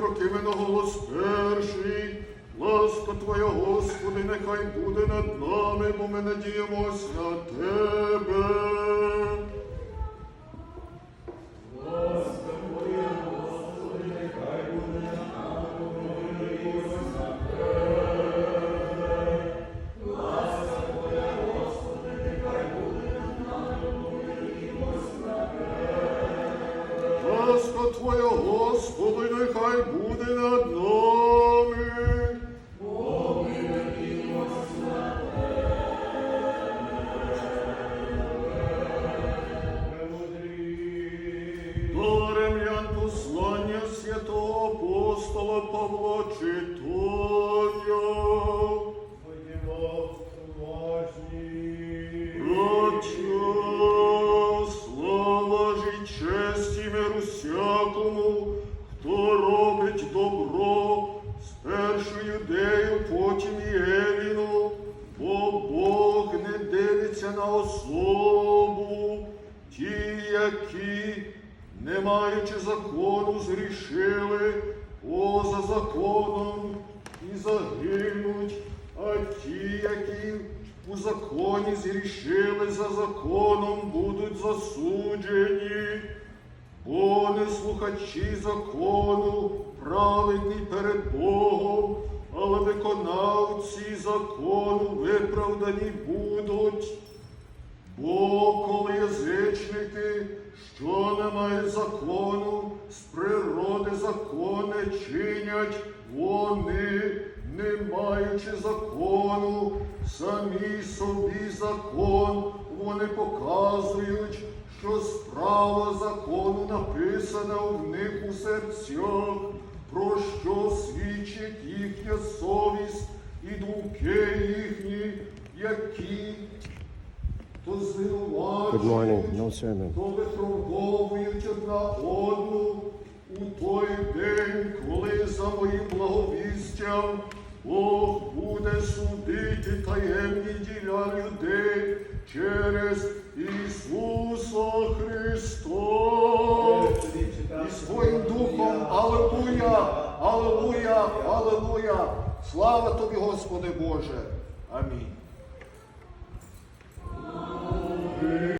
противно голос перший. Ласка Твоя, Господи, нехай буде над нами, бо ми надіємося на Тебе. Твоя, Господи, нехай буде над нами. До римлян послання святого апостола Павла читання. Хто робить добро, спершу юдею, потім і Еліну, бо Бог не дивиться на особу, ті, які, не маючи закону, зрішили поза законом і загинуть, а ті, які у законі зрішили за законом, будуть засуджені, бо не слухачі закону, праведні перед Богом, але виконавці закону виправдані будуть. Бо коли язичники, що не мають закону, з природи закони чинять, вони, не маючи закону, самі собі закон, вони показують, що справа закону написана в них у серцях, про що свідчить їхня совість і думки їхні, які то звинувачують, то випробовують одна одну у той день, коли за моїм благовістям Бог буде судити людей через Ісуса Христа. І своїм духом, Аллилуйя, Аллилуйя, Аллилуйя. Слава тобі, Господи Боже. Амінь.